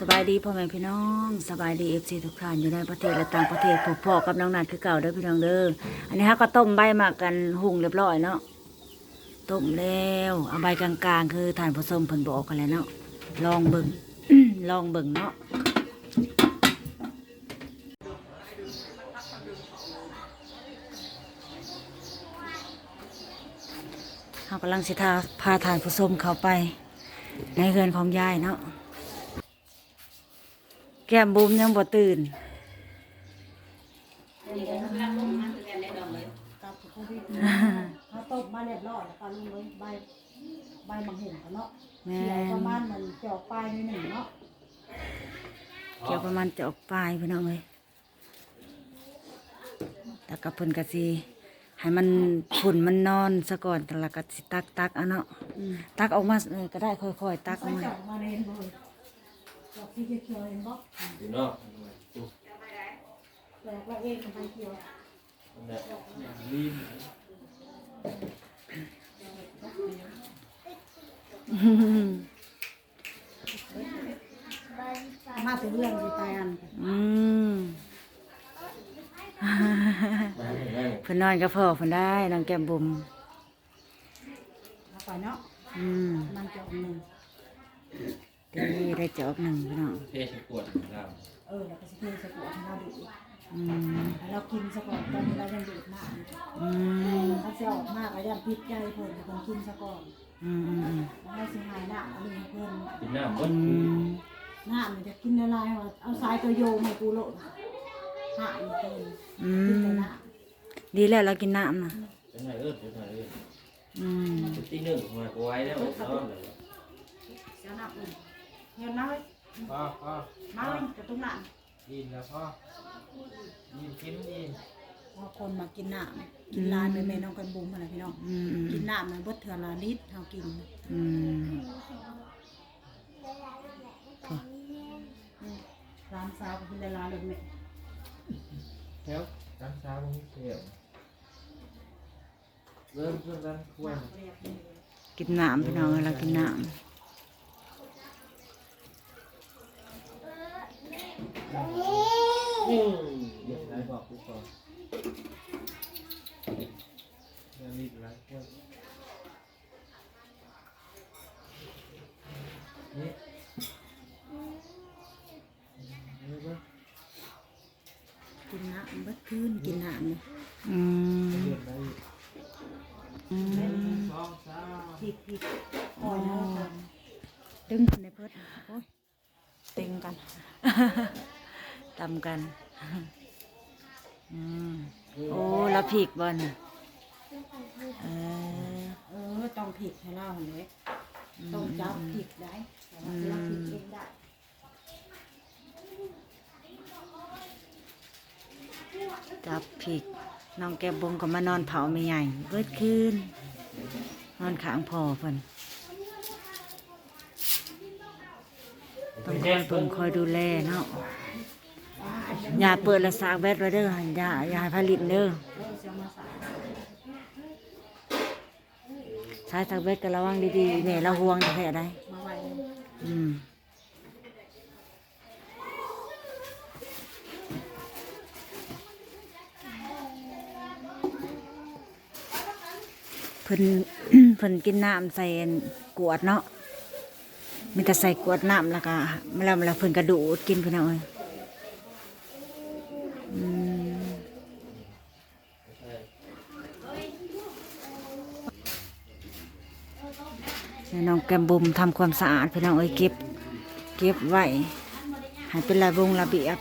สบายดีพ่อแม่พี่น้องสบายดีเอฟซีทุกท่านอยู่ในประเทศและต่างประเทศพบพ่อกับน้องนัดคือเก่าเด้อพี่น้องเด้ออันนี้ฮะก็ต้มใบมากันหุงเรียบร้อยเนาะต้มแล้วเอาใบกลางๆ คือทานผสมเพิ่นบอกกันแล้วเนาะลองเบิ่งลองเบิ่งเนาะเรากำลังสิทาพาทานผสมเข้าไปในเรือนของยายเนาะ ก้มบุ้มยังบ่ตื่นเขาตบมาเรียบร้อยแล้วก็ลงเลยใบใบมังเห็นกันเนาะแม่เขียวนประมาณมันจอกปลายนิดหนึ่งเนาะเกี่ยวประมาณจะออกปลายพี่น้องเลยแต่กับเพิ่นกะสิให้มันฝุ่นมันนอนซะก่อนแต่ละก็สิตักตักๆเอาเนาะตักออกมาเออก็ได้ค่อยๆตักอใส่อกมา จอกมาเรียนเลยจอกที่เขียวๆเห็นบ่อยู่นอกแหลกแล้วเองกับใบเขียวลีนมาถึงเรื่องที่ตายอันอืมมาเห็นไหมเพิ่นนอนกับพ่อเพิ่นได้น้องแก้มบุ๋มเอาไปเนาะอืมมันจอกหนึ่ง เดี๋ยวนี้ได้จอกหนึ่งพี่น้องเทสปวดของเราเออแล้วก็สิเทสกอตให้เราดูดอืมแล้วเรากินสกอตตอนนี้เรายังดูดมากอืมถ้าจะออกมากก็ยังพิษใจเพิ่นคนกินสกอตอืมอืมอืมแล้วให้สิหายหนักอะไรเพิ่นกินน้ำมอืดมหน้ามันจะกินละลายว่าเอาสายตัวโยงให้กูโลดหามันเป็นอืกินแต่มหน้าดีแล้วเรากินน้ำนะเป็นไงเอิ้นเป็นไงเอิ้นอืมตีหนึ่งมาไว้แล้วนอนเลยเสียหน้าอุ่น เงินน้อยพ่อพ่อมาเลยกระตุ้งหน้ายินแล้วพ่อยินกินยินว่าคนมากินน้ำกินลายแม่แม่น้องกันบุ้มอะไรพี่น้องอืมอืมกินน้ำมันเบิดเถื่อละลิตรเฮากินอืมร้านสาวก็กินได้ร้านเลยแม่แถวร้านเช้าตรงนี้เที่ยวเริ่มเริ่มร้านกล้วยกินน้ำพี่น้องเรากินน้อื เดี๋ยวร้านบอกกูก่อนเดี๋ยวรีบร้านกล้วยนี่นี่ก็กินน้ำเบิดคืนกินน้ำนี่ำอืมเดือดได้อืมสองสามผิดผิดคอยเนาะดึงขึ้นในเพิดโอ้ยเต็งกัน ตำกัน อืมโอ้ละผีกบอลเออเออต้องผิดให้เล่าเลยต้องจับผิดได้แต่ว่าเราผิดเองได้จับผีกน้องแก้มบุ้งก็มานอนเผาไม่ใหญ่เบิดคืนนอนข้างพ่อเพิ่นต้องคอยเพิ่งคอยดูแลเนาะ อย่าเปิดละสากแวดไว้เด้ออย่าอย่าผลิตเด้อสายสายสักเวทก็ระวังดีๆแม่เราห่วงแท้ได้มาไว้เลยอืมเพิ่นเพิ่นกินน้ำใส่กวดเนาะมีแต่ใส่กวดน้ำแล้วก็เวลาเวลาเพิ่นกระดูดกินเพิ่นเอาเอ้ย น้องแกมบุมทำความสะอาดพี่น้องเอ้ยเก็บ เก็บไว้ให้เป็นระบงระเบียบ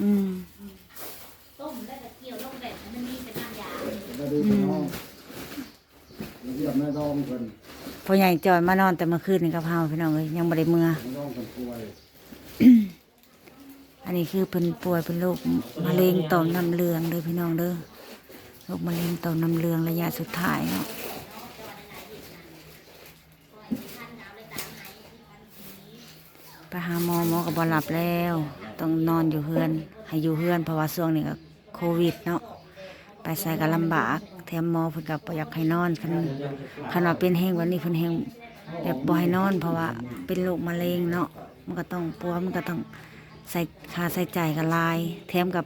อืม มาดูพี่น้องเยี่ยมแม่ดองเพิ่น พอ ใหญ่จอยมานอนแต่เมื่อคืนนี่กับเฮาพี่น้องเอ้ยยังบ่ได้เมื่อแม่ดองเพิ่นป่วยอันนี้คือเป็นป่วยเป็นโรคมะเร็งต่อมน้ำเหลืองเด้อพี่น้องเด้อโรคมะเร็งต่อมน้ำเหลืองระยะสุดท้ายเนาะไปหาหมอหมอก็บ่หลับแล้ว ต้องนอนอยู่เฮือน ให้อยู่เฮือนเพราะว่าช่วงนี้ก็โควิดเนาะไปใส่ก็ลำบาก แถมหมอเพิ่นก็บ่อยากให้นอนคันคันว่าเป็นแห้งวันนี้เพิ่นแห้งแบบบ่ให้นอน เพราะว่าเป็นโรคมะเร็งเนาะมันก็ต้องปัวมันก็ต้องใส่ค่าใส่จ่ายกับหลาย แถมกับ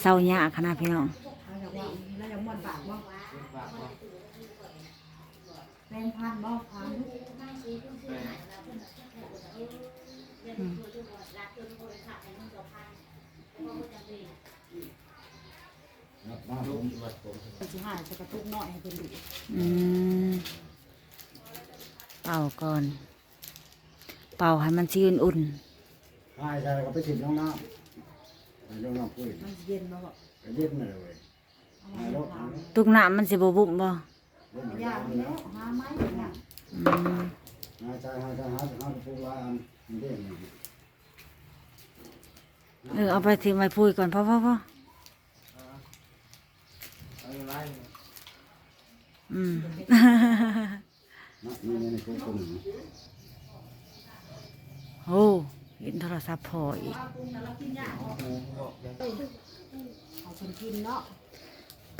เศร้ายากขนาดพี่น้องเอาอย่างว่าแล้วอย่างมวนปากบ่แป ลงพันธุ์บ่พันธุ์มาผมมันสิหายจะกระตุกหน่อยให้เพิ่นดูอืมเป่าก่อน เป่าให้มันชื้นอุ่นใช่ใช่ก็ไปถิบน้องน้ำไปน้องน้ำปุ้ยมันสิเย็นบ่บ่ไปเย็ดมาเลยเอามาให้ทานตุกน้ำมันสิบ่บุบบ่ร่มยากน้ำแล้แล้ววหาไม้น่ะอืมหาใจหาใจหาหาปุ้ยว่าอันมันเด้งเออเอาไปทิ้งไว้พูดก่อนพ่อพ่อพ่อเอืมนักนี่นี่พวกคนโอ้เห็นโทรศัพท์พออีก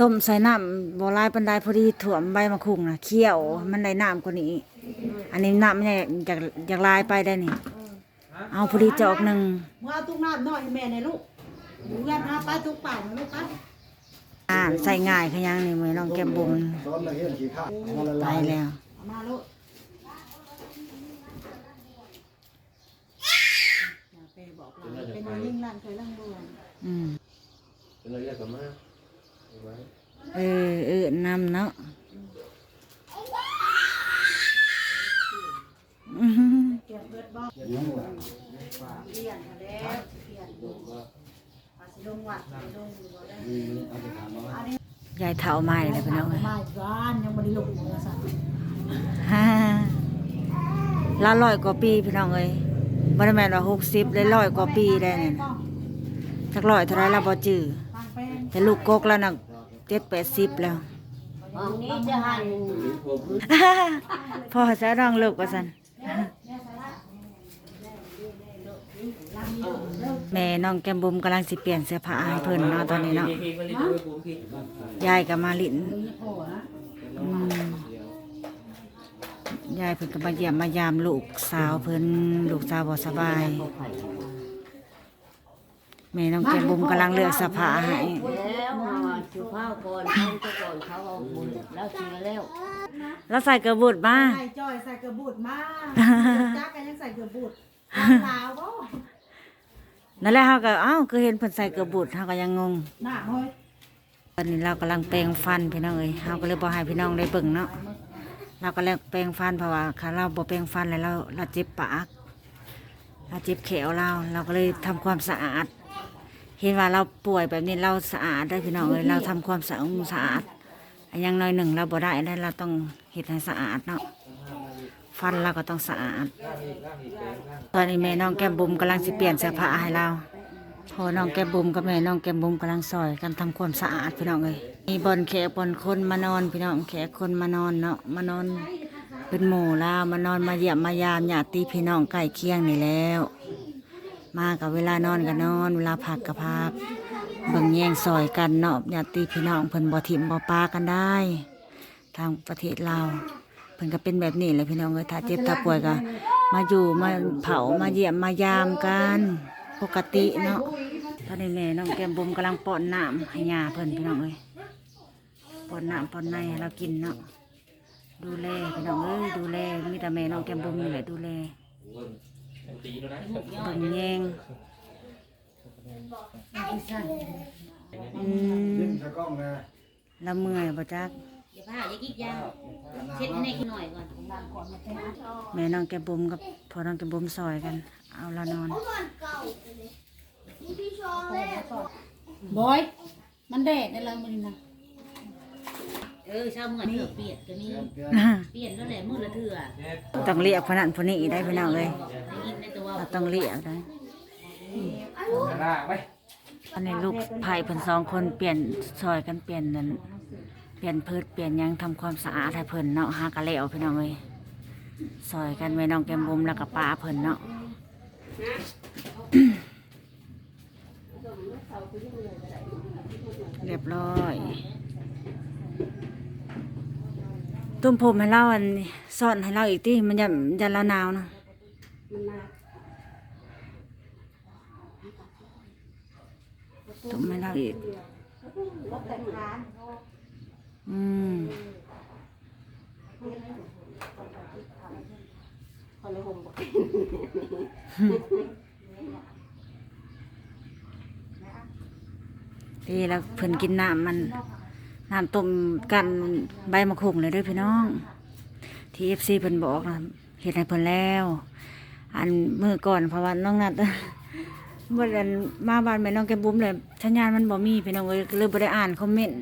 ต้มใส่น้ำบ่หลายปันไดพอดีถ่วมใบมะคุงนะเคี่ยวมันได้น้ำกว่านี้ อันนี้น้ำมันอยากอยากลายไปได้นี่ เอาพอดีจอกหนึ่งเมื่อเอาตุกน้ำน้อยแม่ในลูกดูแลหาไปตุกเปล่านะลูกไป อ่านใส่ง่ายขยังนี่มือน้องแก้มบุ๋มซ้อนละเห็นขี้ข้ามันละไปลายแล้วเอามาลูกอย่าไปบอกหลานเป็นอันยิ่งลั่นเคยลั่งบ่วงอืมเป็นอะไรกันมาเอาไว้เออเออน้ำเนาะอื้อหือเก็บเบิดบ่ยังว่าเปลี่ยนค่ะแล้วเปลี่ยนดูอาสิ ลงวัดสิลงดูบ่ได้มีเอาไปถามว่าอันนี้ยายเท่าไม้เลยพี่น้องเอ้ยมาบ้านยังบ่ได้ลงมือสั่นฮ่าละร้อยกว่าปีพี่น้องเอ้ยบ่ได้แม่นว่าหกสิบเลยร้อยกว่าปีได้เนี่ยสักร้อยเท่าไรเราบ่จื้อปางแป้งแต่ลูกกกแล้วน่ะเจ็ดแปดสิบแล้วห้องนี้จะหัน พ่อจะร้องลูกว่าซั่น แแม่น้องแก้มบุมกำลังสิเปลี่ยนเสื้อผ้าให้เพิ่นเนาะตอนนี้เนาะยายก็มาลินอืมยายเพิ่นก็มาเยี่ยมมายามลูกสาวเพิ่นลูกสาวบ่สบายแม่น้องแก้มบุมกำลังเลือกเสื้อผ้าให้แล้วมาชูข้าวก่อนเขาจะก่อนเขาเอาบุญแล้วเสีแล้วแล้วใส่กระบุดมาใส่จอยใส่กระบุดมาจักก็ยังใส่กระบุดลาวบ่ นั่นแหละเฮาก็เอ้าคือเห็นเพิ่นใส่กระบุดเฮาก็ยังงงหน้าเฮ้ยตอนนี้เรากำลังแปรงฟันพี่น้องเอ้ยเฮาก็เลยบ่ให้พี่น้องได้เบิ่งเนาะเราก็เลยแปรงฟันเพราะว่าถ้าเราบ่แปรงฟันแล้วเราเราเจ็บปากเราเจ็บแขวเราเราก็เลยทำความสะอาด เห็นว่าเราป่วยแบบนี้เราสะอาดได้พี่น้องเอ้ยเราทำความสะอาดสะอาดอันอยังน้อยหนึ่งเราบ่ได้ได้เราต้องเฮ็ดให้สะอาดเนาะ ฟันเราก็ต้องสะอาด ตอนนี้แม่น้องแก้มบุ๋มกำลังสิเปลี่ยนเสื้อผ้าให้เราพอน้องแก้มบุ๋มกับแม่น้องแก้มบุ๋มกำลังซอยกันทำความสะอาดพี่น้องเอ้ยมีบอนแขกบอนคนมานอนพี่น้องแขกคนมานอนเนาะมานอนเป็นหมู่ลาวมานอนมาเยี่ยมมายามญาติพี่น้องใกล้เคียงนี่แล้ว มากับเวลานอนก็นอน เวลาพักก็พักเบิ่งแย่งซอยกันเนาะญาติพี่น้องเพิ่นบ่ถิ่มบ่ปากันได้ ทางประเทศลา พิ่นก็เป็นแบบนี้แหละพี่น้องเอ้ยถ้าเจ็บถ้าป่วยก็มาอยู่มาเผามาเยี่ยมมายามกันปกติเนาะตอนนี้แม่น้องแก้มบุมกำลังป้อนน้ำให้ยาเพิ่นพี่น้องเอ้ยป้อนน้ำป้อนในให้เรากินเนาะดูแลพี่น้องเอ้ยดูแลมีแต่แม่น้องแก้มบุมนี่แหละดูแลตีแล้วนะเบิ่งแยงอืยิ้มมใส่กล้องเลยแล้วเมื่อยบ่จัก อย่าพาอย่ากิ๊กยาวเช็ดให้หน่อยก่อนแม่น้องแก้มบุมกับพ่อน้องแก้มบุมซอยกัน เอาละนอน บอย มันแดดได้เลยมันนะเออเช้าเมื่อเถื่อเปลี่ยนก็มีเปลี่ยนแล้วแหละมือละเถื่อต้องเรียกพนันพนี้ได้พี่น้องเอ้ยได้ยินในตัวเราต้องเรียกได้ลากไปอันนี้ลูกไผ่เพิ่นสองคนเปลี่ยนซอยกันเปลี่ยนนั่นเปลี่ยนพืชเปลี่ยนยังทำความสะอาดให้เพิ่นเนาะหากระแล้วพี่น้องเอ้ยซอยกันไว้น้องแก้มบุมแล้วก็ป้าเพิ่นเนาะเรียบร้อยต้มผมให้เราอันซ่อนให้เราอีกที่มันจะจะละหนาวนะมันมาต้มให้เราอีก อืมคนเลยห่มบอกดีแล้วเพิ่นกินน้ำมันน้ำต้มกันใบมะขุงเลยด้วยพี่น้องที่เอฟซีเพิ่นบอกนะเฮ็ดให้เพิ่นแล้ว อันมือก่อนเพราะว่าน้องนัดบ่ได้มาบ้านแม่น้องแก้มบุ้มเลยสัญญาณมันบ่มีพี่น้องเอ้ยเลยบ่ได้อ่านคอมเมนต์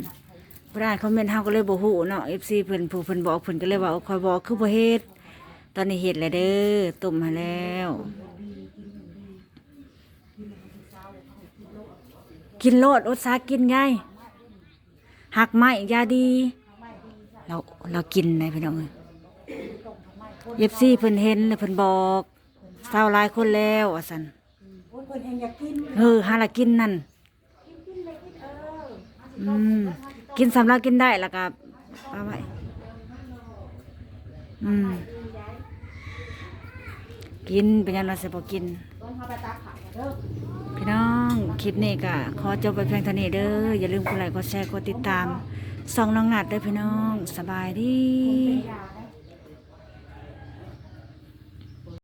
บ่ได้านคอมเมนต์เฮาก็เลยบ่ฮู้เนาะ FC เพิ่นผู้เพิ่นบอกเพิ่นก็เลยว่าคอยบอกคือบ่เฮ็ดตอนนี้เฮ็ดแล้วเด้อต้มให้แล้วกินโลดอดสากินไงหักไม้ยาดี เราเรากินนพี่น้องเอฟซีเพิ่นเห็นเลยเพิ่นบอกเศร้าหลายคนแล้วอะสันเพิ่นเองอยากกินเออหาละกินนั่นอืม กินสำหรับกินได้แล้วก็เอาไว้อืมกินเป็นยังเราจะบอกกิน พี่น้องคลิปนี้ก็ขอจบไปเพียงเท่านี้เด้ออย่าลืมกดไลค์กดแชร์กดติดตามส่องน้องนัดด้วยพี่น้องสบายดี